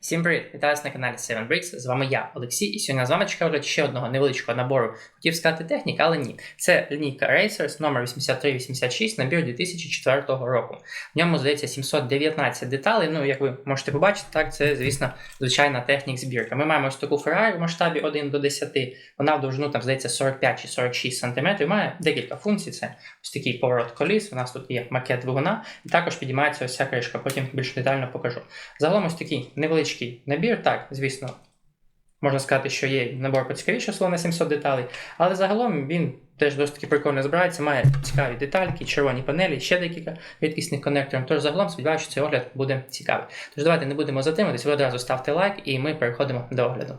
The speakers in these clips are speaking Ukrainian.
Всім привіт! Вітаю вас на каналі 7 Bricks. З вами я, Олексій, і сьогодні з вами чекав ще одного невеличкого набору. Хотів сказати техніка, але ні. Це лінійка Racers номер 8386, набір 2004 року. В ньому здається 719 деталей. Ну, як ви можете побачити, так це, звісно, звичайна технік збірка. Ми маємо ось таку Ferrari в масштабі 1 до 10. Вона в довжину там здається 45 чи 46 см. Має декілька функцій. Це ось такий поворот коліс. У нас тут є макет двигуна, і також підіймається ось ця кришка. Потім більш детально покажу. Загалом ось такий невеличкий набір. Так, звісно, можна сказати, що є набор поцікавіше, слово на 700 деталей, але загалом він теж досить таки прикольно збирається, має цікаві детальки, червоні панелі, ще декілька рідкісних коннекторів. Тож загалом сподіваюся, що цей огляд буде цікавий. Тож давайте не будемо затримуватись, ви одразу ставте лайк і ми переходимо до огляду.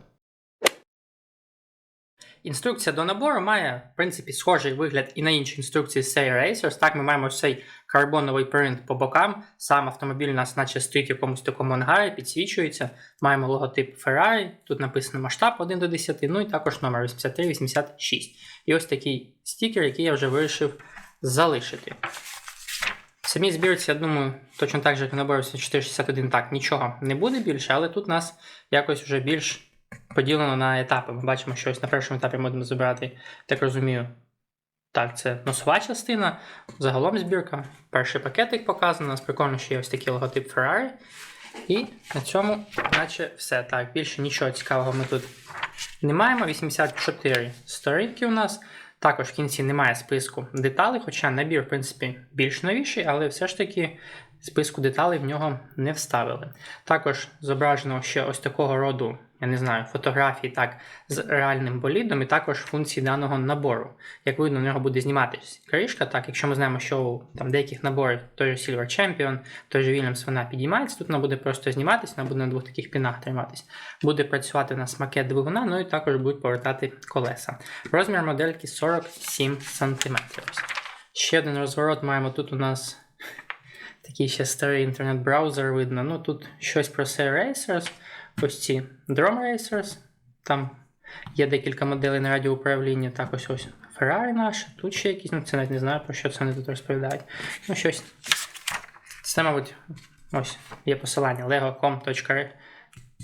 Інструкція до набору має, в принципі, схожий вигляд і на інші інструкції з серії Racers. Так, ми маємо цей карбоновий принт по бокам. Сам автомобіль у нас, наче стоїть в якомусь такому ангарі, підсвічується. Маємо логотип Ferrari, тут написано масштаб 1 до 10, ну і також номер 8386. І ось такий стікер, який я вже вирішив залишити. В самій збірці, я думаю, точно так же, як в наборі 8461, так, нічого не буде більше, але тут у нас якось вже більш поділено на етапи. Ми бачимо, що ось на першому етапі ми будемо забирати, так розумію. Так, це носова частина. Загалом збірка. Перший пакетик показано. У нас прикольно, що є ось такий логотип Ferrari. І на цьому, наче все. Так, більше нічого цікавого ми тут не маємо. 84 сторінки у нас. Також в кінці немає списку деталей, хоча набір, в принципі, більш новіший, але все ж таки списку деталей в нього не вставили. Також зображено ще ось такого роду, я не знаю, фотографії так, з реальним болідом, і також функції даного набору. Як видно, в нього буде зніматися кришка. Так, якщо ми знаємо, що у там, деяких наборів той же Silver Champion, той же Williams, вона підіймається, тут вона буде просто зніматися, вона буде на двох таких пінах триматись. Буде працювати у нас макет двигуна, ну і також будуть повертати колеса. Розмір модельки 47 см. Ще один розворот маємо тут у нас. Такий ще старий інтернет-браузер видно. Ну тут щось про Say Racers. Ось ці Drum Racers. Там є декілька моделей на радіоуправління. Так, ось ось Ferrari наша. Тут ще якісь, ну це навіть не знаю, про що це вони тут розповідають. Ну, щось. Це, мабуть, ось є посилання lego.com.ru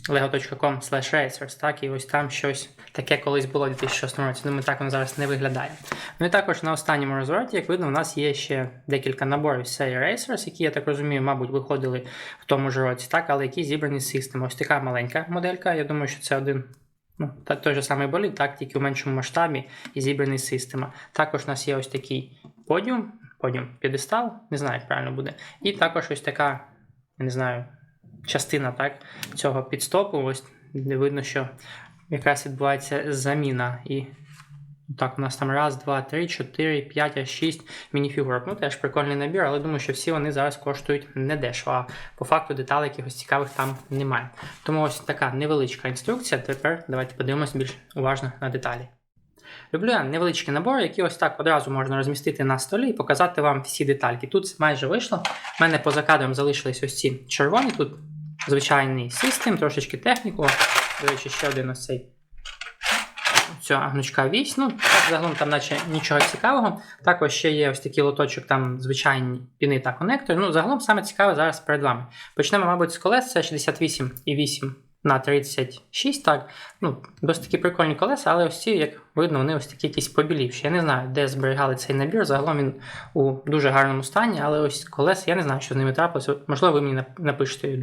lego.com racers, так, і ось там щось таке колись було у 2006 році, думаю, так воно зараз не виглядає. Ну і також на останньому розвороті, як видно, у нас є ще декілька наборів серії Racers, які, я так розумію, мабуть, виходили в тому ж році, так, але які зібрані з системи. Ось така маленька моделька. Я думаю, що це один. Ну, той же самий болід, так, тільки в меншому масштабі і зібраний з система. Також у нас є ось такий подіум, подіум п'єдестал, не знаю, як правильно буде. І також ось така, я не знаю, частина так, цього підстопу, ось видно, що якраз відбувається заміна. І так, у нас там раз, два, три, чотири, п'ять, аж шість мініфігурок. Ну, теж прикольний набір, але думаю, що всі вони зараз коштують недешево. А по факту деталей якихось цікавих там немає. Тому ось така невеличка інструкція. Тепер давайте подивимось більш уважно на деталі. Люблю я невеличкі набори, які ось так одразу можна розмістити на столі і показати вам всі детальки. Тут майже вийшло. У мене поза кадром залишились ось ці червоні. Тут звичайний систем, трошечки техніку. До речі, ще один ось цей ця гнучка вісь. Ну, так, загалом там наче нічого цікавого. Також ще є ось такий лоточок, там звичайні піни та конектори. Ну, загалом саме цікаве зараз перед вами. Почнемо, мабуть, з колес, це 68,8 на 36, так. Ну, Досить такі прикольні колеса, але ось ці, як видно, вони ось такі якісь побілівші. Я не знаю, де зберігали цей набір. Загалом він у дуже гарному стані, але ось колеса, я не знаю, що з ними трапилося. Можливо, ви мені напишете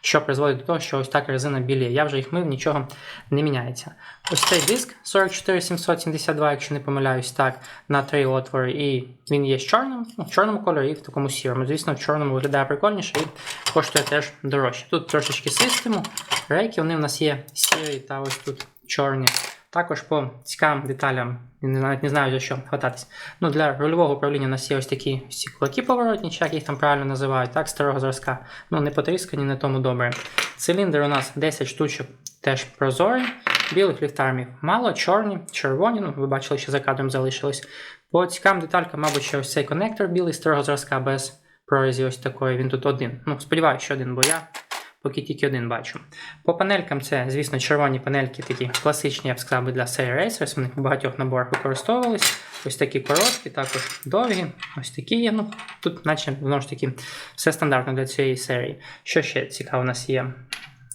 що призводить до того, що ось так резина біліє. Я вже їх мив, нічого не міняється. Ось цей диск 44772, якщо не помиляюсь, так, на три отвори, і він є з чорним, ну, в чорному кольорі і в такому сірому. Звісно, в чорному виглядає прикольніше і коштує теж дорожче. Тут трошечки систему, рейки, вони в нас є сірі та ось тут чорні. Також по цікавим деталям, навіть не знаю за що хвататись. Ну, Для рульового управління у нас є ось такі всі кулаки поворотні, чи як їх там правильно називають, так, старого зразка. Ну, не потріскані, не тому добре. Циліндр у нас 10 штучок теж прозорий. Білих ліхтармів мало, чорні, червоні, ну, ви бачили, що за кадром залишилось. По цікавим деталькам, мабуть, що ось цей коннектор білий старого зразка без прорізі ось такої. Він тут один. Ну, сподіваюся, що один, бо я поки тільки один бачу. По панелькам це, звісно, червоні панельки такі класичні, я б сказав, для Racers, вони в багатьох наборах використовувались. Ось такі короткі, також довгі. Ось такі є. Ну, Тут, наче, знову ж таки, все стандартно для цієї серії. Що ще цікаво у нас є?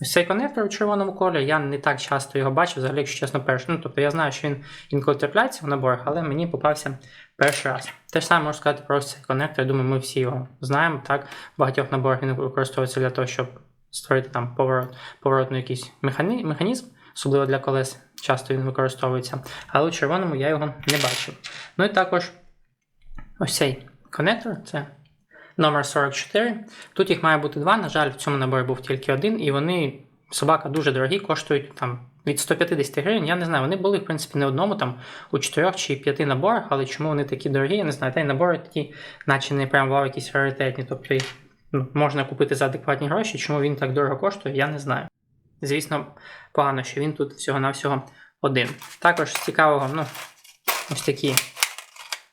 Цей конектор у червоному кольорі, я не так часто його бачив, взагалі, якщо чесно, перший. Ну, тобто я знаю, що він інколи трапляється в наборах, але мені попався перший раз. Те ж саме можу сказати про цей конектор. Я думаю, ми всі його знаємо. Так, в багатьох наборах він використовується для того, щоб створити там поворот, поворотний якийсь механізм, особливо для колес. Часто він використовується. Але у червоному я його не бачив. Ну і також ось цей конектор, це номер 44. Тут їх має бути два. На жаль, в цьому наборі був тільки один, і вони, собака, дуже дорогі, коштують там від 150 гривень. Я не знаю, вони були, в принципі, не одному, там у чотирьох чи п'яти наборах, але чому вони такі дорогі, я не знаю. Та й набори такі, наче не прям вау, якісь раритетні. Тобто їх можна купити за адекватні гроші. Чому він так дорого коштує, я не знаю. Звісно, погано, що він тут всього-навсього один. Також цікавого, ну, ось такі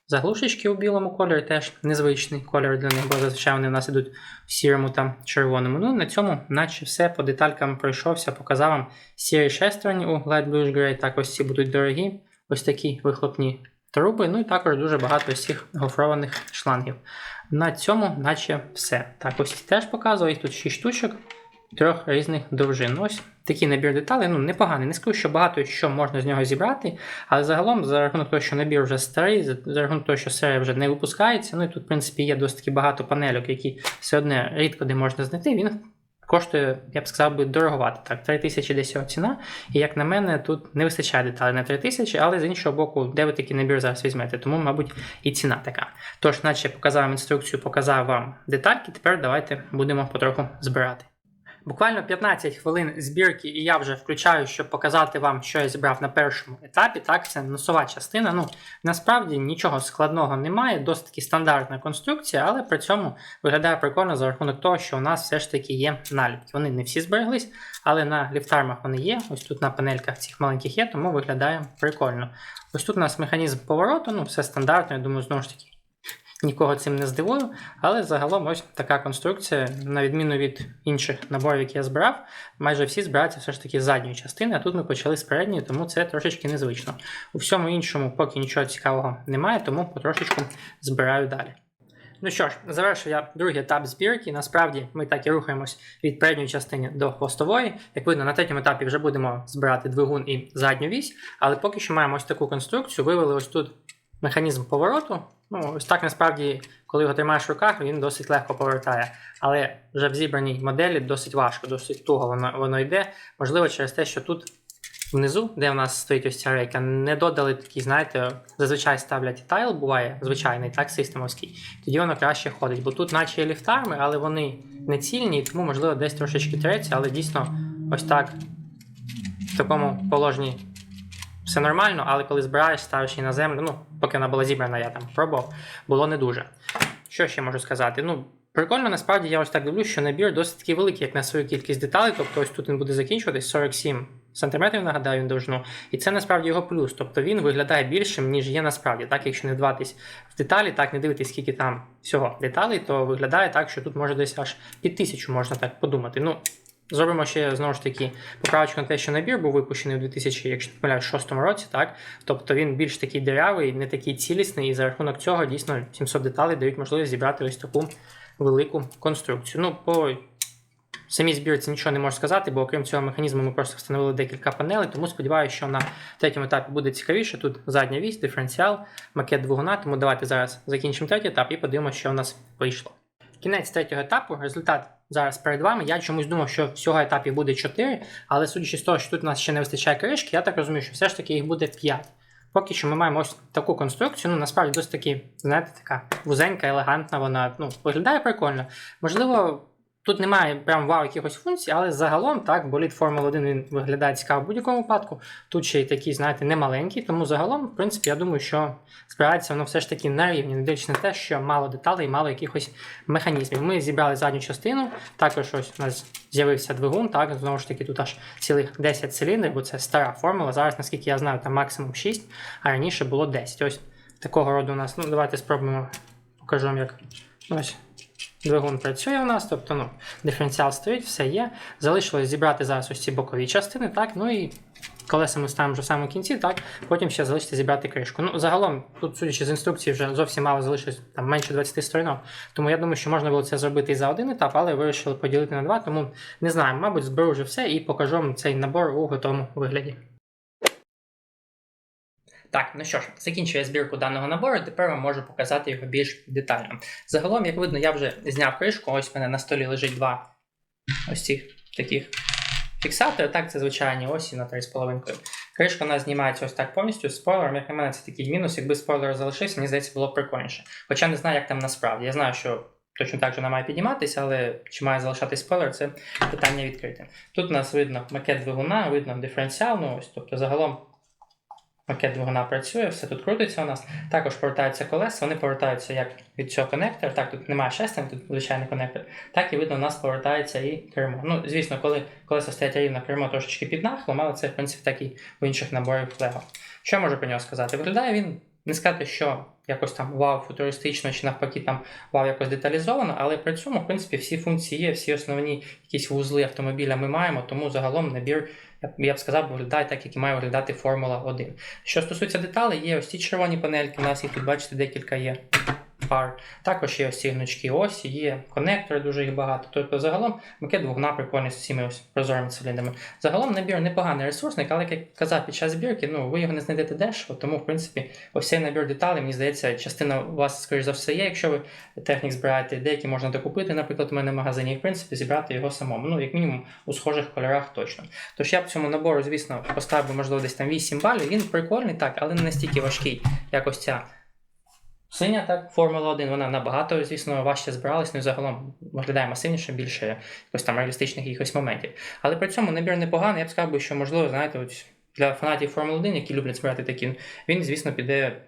Заглушечки у білому кольорі теж незвичний кольор для них, бо зазвичай вони в нас ідуть в сірому та червоному. Ну, на цьому, наче все по деталькам пройшовся, показав вам сірі шестерні у Light Bluish Grey. Так, ось ці будуть дорогі, ось такі вихлопні труби, ну і також дуже багато цих гофрованих шлангів. На цьому, наче все. Так, ось теж показував, їх тут 6 штучок. Трьох різних довжин. Ось такий набір деталей, ну непоганий. Не скажу, що багато що можна з нього зібрати, але загалом, за рахунок того, що набір вже старий, за, рахунок того, що серія вже не випускається, ну і тут, в принципі, є досить багато панельок, які все одне рідко де можна знайти. Він коштує, я б сказав би, дороговато. Так, 3 тисячі десь його ціна. І як на мене, тут не вистачає деталей на 3 тисячі, але з іншого боку, де ви такий набір зараз візьмете, тому, мабуть, і ціна така. Тож, наче показав інструкцію, показав вам детальки, тепер давайте будемо потроху збирати. Буквально 15 хвилин збірки, і я вже включаю, щоб показати вам, що я зібрав на першому етапі. Так, це носова частина. Ну, насправді нічого складного немає, досить таки стандартна конструкція, але при цьому виглядає прикольно за рахунок того, що у нас все ж таки є наліпки. Вони не всі збереглись, але на ліфтармах вони є. Ось тут на панельках цих маленьких є, тому виглядає прикольно. Ось тут у нас механізм повороту, ну все стандартно, я думаю, знову ж таки. Нікого цим не здивую, але загалом ось така конструкція, на відміну від інших наборів, які я збирав, майже всі збираються все ж таки з задньої частини, а тут ми почали з передньої, тому це трошечки незвично. У всьому іншому поки нічого цікавого немає, тому потрошечку збираю далі. Ну що ж, завершив я другий етап збірки. Насправді ми так і рухаємось від передньої частини до хвостової. Як видно, на третьому етапі вже будемо збирати двигун і задню вісь, але поки що маємо ось таку конструкцію, вивели ось тут механізм повороту. Ну, ось так насправді, коли його тримаєш в руках, він досить легко повертає. Але вже в зібраній моделі досить важко, досить туго воно, воно йде. Можливо, через те, що тут внизу, де в нас стоїть ось ця рейка, не додали такі, знаєте, зазвичай ставлять тайл, буває звичайний, так, системовський. Тоді воно краще ходить. Бо тут, наче є ліфтарми, але вони не цільні, тому, можливо, десь трошечки треться, але дійсно ось так в такому положенні все нормально, але коли збираєш, ставиш її на землю, ну, поки вона була зібрана, я там пробував, було не дуже. Що ще можу сказати? Ну, прикольно, насправді я ось так дивлюсь, що набір досить таки великий, як на свою кількість деталей, тобто ось тут він буде закінчуватись 47 сантиметрів, нагадаю, він довжину. І це насправді його плюс. Тобто він виглядає більшим, ніж є насправді. Так, якщо не вдаватись в деталі, так не дивитись, скільки там всього деталей, то виглядає так, що тут може десь аж під тисячу можна так подумати. Ну, Зробимо ще знову ж таки поправочку на те, що набір був випущений у 2006 році, так? Тобто він більш такий дерявий, не такий цілісний, і за рахунок цього дійсно 700 деталей дають можливість зібрати ось таку велику конструкцію. Ну, по самій збірці нічого не можу сказати, бо окрім цього механізму ми просто встановили декілька панелей, тому сподіваюся, що на третьому етапі буде цікавіше. Тут задня вісь, диференціал, макет двигуна. Тому давайте зараз закінчимо третій етап і подивимося, що у нас вийшло. Кінець третього етапу, результат зараз перед вами. Я чомусь думав, що всього етапів буде 4, але судячи з того, що тут у нас ще не вистачає кришки, я так розумію, що все ж таки їх буде 5. Поки що ми маємо ось таку конструкцію. Ну, насправді досить таки, знаєте, така вузенька, елегантна, вона ну, виглядає прикольно. Можливо, тут немає прям вау якихось функцій, але загалом так, болід Формула 1 він виглядає цікаво в будь-якому випадку. Тут ще й такий, знаєте, немаленький, тому загалом, в принципі, я думаю, що збирається воно все ж таки на рівні, не дивлячись на те, що мало деталей, мало якихось механізмів. Ми зібрали задню частину, також ось у нас з'явився двигун, так, знову ж таки, тут аж цілих 10 циліндрів, бо це стара формула. Зараз, наскільки я знаю, там максимум 6, а раніше було 10. Ось такого роду у нас. Ну, давайте спробуємо, покажу вам, як ось. Двигун працює у нас, тобто ну, диференціал стоїть, все є. Залишилось зібрати зараз ось ці бокові частини, так, ну і Колеса ми ставимо вже в самому кінці, так, потім ще залишиться зібрати кришку. Ну, загалом, тут, судячи з інструкції, вже зовсім мало залишилось там менше 20 сторінок. Тому я думаю, що можна було це зробити і за один етап, але вирішили поділити на два. Тому не знаю, мабуть, зберу вже все і покажу вам цей набор у готовому вигляді. Так, ну що ж, закінчую я збірку даного набору, тепер вам можу показати його більш детально. Загалом, як видно, я вже зняв кришку, ось в мене на столі лежить два ось цих таких фіксатори. Так, це звичайні осі на 3,5. Кришка у нас знімається ось так повністю з спойлером. Як на мене, це такий мінус. Якби спойлер залишився, мені здається, було б прикольніше. Хоча не знаю, як там насправді. Я знаю, що точно так же вона має підніматися, але чи має залишатись спойлер, це питання відкрите. Тут у нас видно макет двигуна, видно диференціал, ну ось, тобто загалом. Макет двигуна працює, все тут крутиться у нас. Також повертаються колеса, вони повертаються як від цього конектора. Так, тут немає шестерень, тут звичайний конектор. Так і видно, у нас повертається і кермо. Ну, звісно, коли колеса стоять рівно, кермо трошечки під нахилом, але це, в принципі, так і в інших наборах Lego. Що можу про нього сказати? Виглядає він, не сказати, що якось там вау, футуристично, чи навпаки там вау, якось деталізовано, але при цьому, в принципі, всі функції є, всі основні якісь вузли автомобіля ми маємо, тому загалом набір. Я б- сказав, виглядає так, як і має виглядати Формула 1. Що стосується деталей, є ось ці червоні панельки, у нас їх тут, бачите, декілька є пар. Також є ось ці гнучкі осі, є конектори, дуже їх багато. Тобто, загалом макет двигуна прикольний з цими ось прозорими циліндрами. Загалом набір непоганий ресурсник, але як я казав під час збірки, ну ви його не знайдете дешево, тому в принципі ось цей набір деталей, мені здається, частина у вас, скоріш за все, є, якщо ви технік збираєте, деякі можна докупити, наприклад, у мене в магазині, і в принципі зібрати його самому. Ну, як мінімум, у схожих кольорах точно. Тож я б цьому набору, звісно, поставив би, можливо, десь там 8 балів. Він прикольний, так, але не настільки важкий, як ось ця. Синя, так, Формула 1, вона набагато, звісно, важче збиралась, ну і загалом виглядає масивніше, більше якось там реалістичних якихось моментів. Але при цьому набір непоганий, я б сказав, що можливо, знаєте, ось для фанатів Формули 1, які люблять збирати такі, він, звісно, піде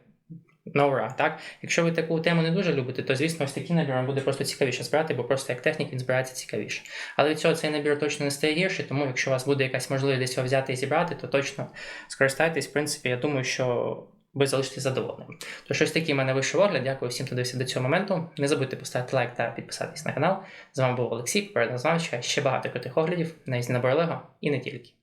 на ура. Так? Якщо ви таку тему не дуже любите, то звісно, ось такий набір вам буде просто цікавіше збирати, бо просто як технік він збирається цікавіше. Але від цього цей набір точно не стає гірше, тому якщо у вас буде якась можливість десь його взяти і зібрати, то точно скористайтесь. В принципі, я думаю, що ви залишитесь задоволеним. Тож ось такий в мене вийшов огляд. Дякую всім, хто дивився до цього моменту. Не забудьте поставити лайк та підписатись на канал. З вами був Олексій, перед чекає ще багато крутих оглядів на різні набори Лего і не тільки.